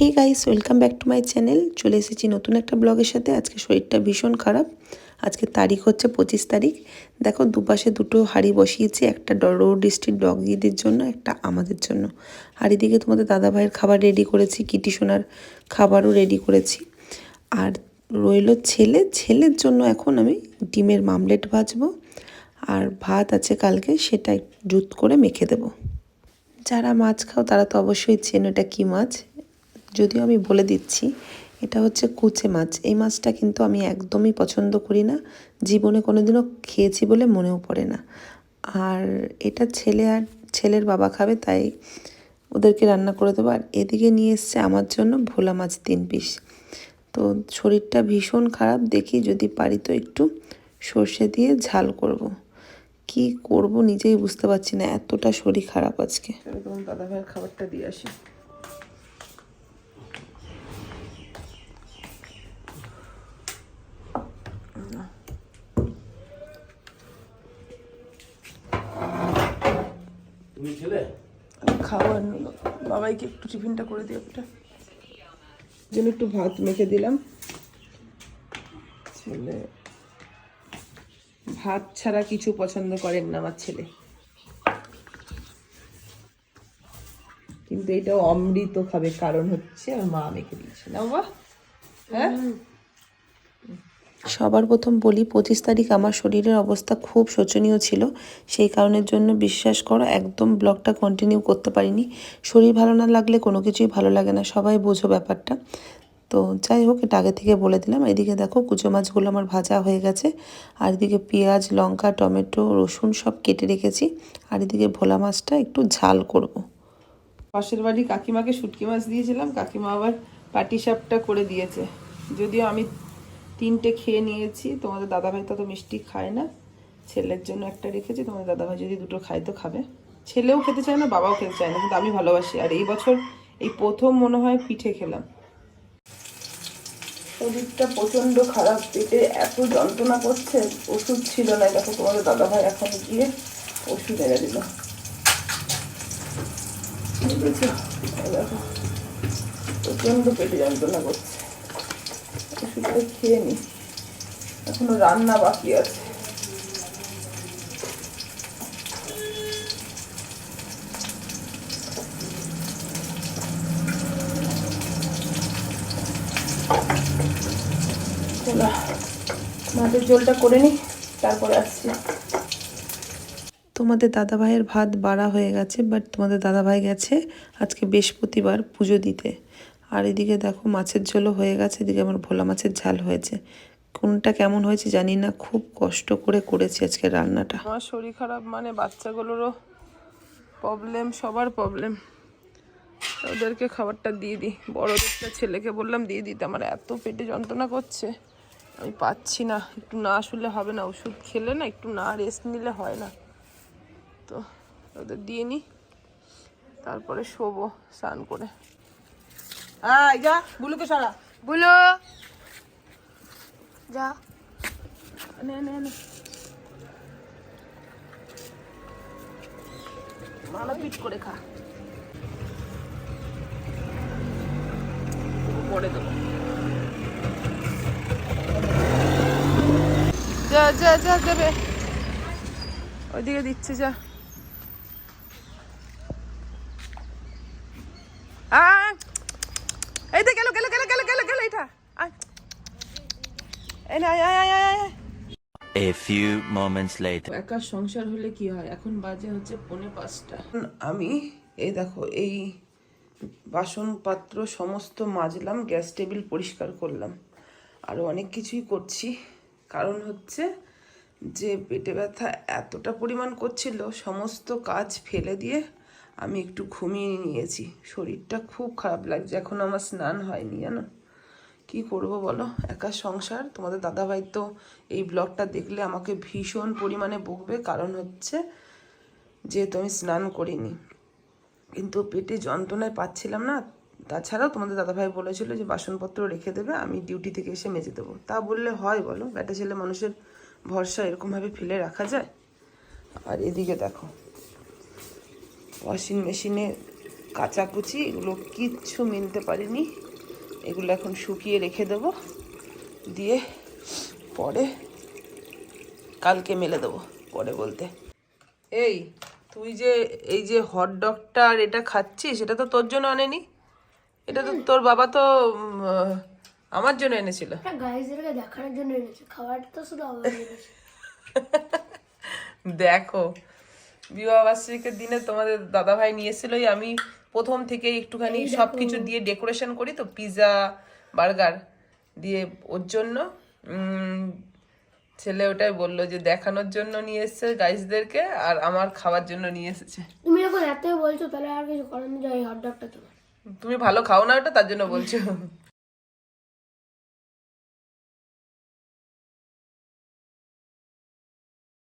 Hey guys welcome back to my channel চলে এসেছি নতুন একটা ব্লগের সাথে। আজকে শরীরটা ভীষণ খারাপ। আজকে তারিখ হচ্ছে পঁচিশ তারিখ। দেখো, দুপাশে দুটো হাঁড়ি বসিয়েছি, একটা রোড ডিস্ট্রিক্ট ডগিদের জন্য, একটা আমাদের জন্য। আর এদিকে তোমাদের দাদা ভাইয়ের খাবার রেডি করেছি, কিটি সোনার খাবারও রেডি করেছি। আর রইল ছেলে। ছেলের জন্য এখন আমি ডিমের মামলেট ভাজবো। আর ভাত আছে কালকে, সেটা জুত করে মেখে দেবো। যারা মাছ খাও, তারা তো অবশ্যই চেনো এটা কী মাছ। যদিও আমি বলে দিচ্ছি, এটা হচ্ছে কুচে মাছ। এই মাছটা কিন্তু আমি একদমই পছন্দ করি না। জীবনে কোনোদিনও খেয়েছি বলে মনেও পড়ে না। আর এটা ছেলে আর ছেলের বাবা খাবে, তাই ওদেরকে রান্না করে দেবো। আর এদিকে নিয়ে এসছে আমার জন্য ভোলা মাছ তিন পিস। তো শরীরটা ভীষণ খারাপ, দেখি যদি পারি তো একটু সর্ষে দিয়ে ঝাল করব। কি করব নিজেই বুঝতে পারছি না, এতটা শরীর খারাপ আজকে। দাদা ভাইয়ের খাবারটা দিয়ে আসি। তুমি ছেলে খাওয়ার বাবাইকে একটু টিফিনটা করে দিও একটা জন্য একটু ভাত মেখে দিলাম। ছেলে ভাত ছাড়া কিছু পছন্দ করেন না আমার ছেলে। কিন্তু এটা অমৃত খাবে কারণ হচ্ছে আর মা মেখে দিয়েছে। না বাবা হ্যাঁ? সবার প্রথম বলি, পঁচিশ তারিখ আমার শরীরের অবস্থা খুব শোচনীয় ছিল। সেই কারণের জন্য বিশ্বাস করো, একদম ব্লগটা কন্টিনিউ করতে পারিনি। শরীর ভালো না লাগলে কোনো কিছুই ভালো লাগে না, সবাই বোঝো ব্যাপারটা। তো যাই হোক, এটা আগে থেকে বলে দিলাম। এদিকে দেখো, কুচো মাছগুলো আমার ভাজা হয়ে গেছে। আর এদিকে পেঁয়াজ, লঙ্কা, টমেটো, রসুন সব কেটে রেখেছি। আর এদিকে ভোলা মাছটা একটু ঝাল করব। পাশের বাড়ি কাকিমাকে শুটকি মাছ দিয়েছিলাম, কাকিমা আবার পাটি সাপটা করে দিয়েছে। যদিও আমি তিনটে খেয়ে নিয়েছি। তোমাদের দাদাভাই তত মিষ্টি খায় না। ছেলের জন্য একটা রেখেছি, তোমাদের দাদাভাই যদি দুটো খায় তো খাবে। ছেলেও খেতে চায় না, বাবাও খেতে চায় না, কিন্তু আমি ভালোবাসি। আর এই বছর এই প্রথম মনে হয় পিঠে খেলাম। শরীরটা প্রচণ্ড খারাপ, পেটে এত যন্ত্রণা করছে, ওষুধ ছিল না। দেখো, তোমাদের দাদাভাই এখন গিয়ে ওষুধ এনে দিল। প্রচণ্ড পেটে যন্ত্রণা করছে। ওষুধটা খেয়ে নি। এখনও রান্না বাকি আছে। মাছের ঝোলটা করে নি, তারপরে আসছি। তোমাদের দাদাভাইয়ের ভাত বাড়া হয়ে গেছে, বাট তোমাদের দাদা ভাই গেছে আজকে বৃহস্পতিবার পুজো দিতে। আর এদিকে দেখো মাছের ঝোলও হয়ে গেছে, এদিকে আমার ভোলা মাছের ঝাল হয়েছে। কোনটা কেমন হয়েছে জানি না, খুব কষ্ট করে করেছি আজকে রান্নাটা। আমার শরীর খারাপ মানে বাচ্চাগুলোরও প্রবলেম সবার প্রবলেম ওদেরকে খাবারটা দিয়ে দিই। বড়দেরটা ছেলেকে বললাম, দিয়ে দিতে। আমার এত পেটে যন্ত্রণা করছে। আমি পাচ্ছি না, একটু না শুলে হবে না, ওষুধ খেলে না, একটু না রেস্ট নিলে হয় না। তো ওদের দিয়ে নিই, তারপরে শোবো স্নান করে। আয় যা বুলুকে সারা। বুলো। যা। নে নে নে। মালা পিট করে খা। পরে দেবো। যা যা যা দেবে। ওইদিকে দিচ্ছে যা। আয়। এই তো গেল গেল গেল গেল গেল গেল এটা আয়। এই না আয় আয় আয় আয় আয়। A few moments later. একা সংসার হলে কি হয়? এখন বাজে হচ্ছে পৌনে পাঁচটা। আমি এই দেখো এই বাসন পাত্র সমস্ত মাজলাম গ্যাস টেবিল পরিষ্কার করলাম। আরও অনেক কিছুই করছি। কারণ হচ্ছে যে পেটে ব্যথা এতটা পরিমাণ করছিল সমস্ত কাজ ফেলে দিয়ে আমি একটু ঘুমিয়ে নিয়েছি। শরীরটা খুব খারাপ লাগছে। এখন আমার স্নান হয়নি, জানো? কি করব বলো? একা সংসার। তোমাদের দাদাভাই তো এই ব্লগটা দেখলে আমাকে ভীষণ পরিমাণে বকবে। কারণ হচ্ছে যেহেতু আমি স্নান করিনি। কিন্তু পেটে যন্ত্রণায় পাচ্ছিলাম না। তাছাড়াও তোমাদের দাদাভাই বলেছিল যে বাসনপত্র রেখে দেবে, আমি ডিউটি থেকে এসে মেজে দেবো। তা বললে হয় বলো? ব্যাটা ছেলে মানুষের ভরসা এরকমভাবে ফেলে রাখা যায়? আর এদিকে দেখো। ওয়াশিং মেশিনে কাচাকুচি এগুলো কিচ্ছু মিলতে পারিনি। এগুলো এখন শুকিয়ে রেখে দেব। দিয়ে পরে কালকে মেলে দেবো পরে বলতে। এই তুই যে এই যে হট ডগটা আর এটা খাচ্ছিস এটা তো তোর জন্য আনেনি? এটা তো তোর বাবা তো আমার জন্য এনেছিল। দেখানোর জন্য এনেছে তো শুধু দেখো বিবাহবার্ষিকীর দিনে তোমাদের দাদা ভাই নিয়ে এসেছিলোই। আমি প্রথম থেকে একটুখানি সব কিছু দিয়ে ডেকোরেশন করি তো পিৎজা বার্গার দিয়ে ওর জন্য। ছেলে ওটাই বলল যে দেখানোর জন্য নিয়ে এসেছে গাইজদেরকে আর আমার খাওয়ার জন্য নিয়ে এসেছে। তুমি যখন এত বলছো তাহলে আর কিছু করার নেই হট ডগটা তোমার। তুমি ভালো খাও না ওটা তার জন্য বলছো।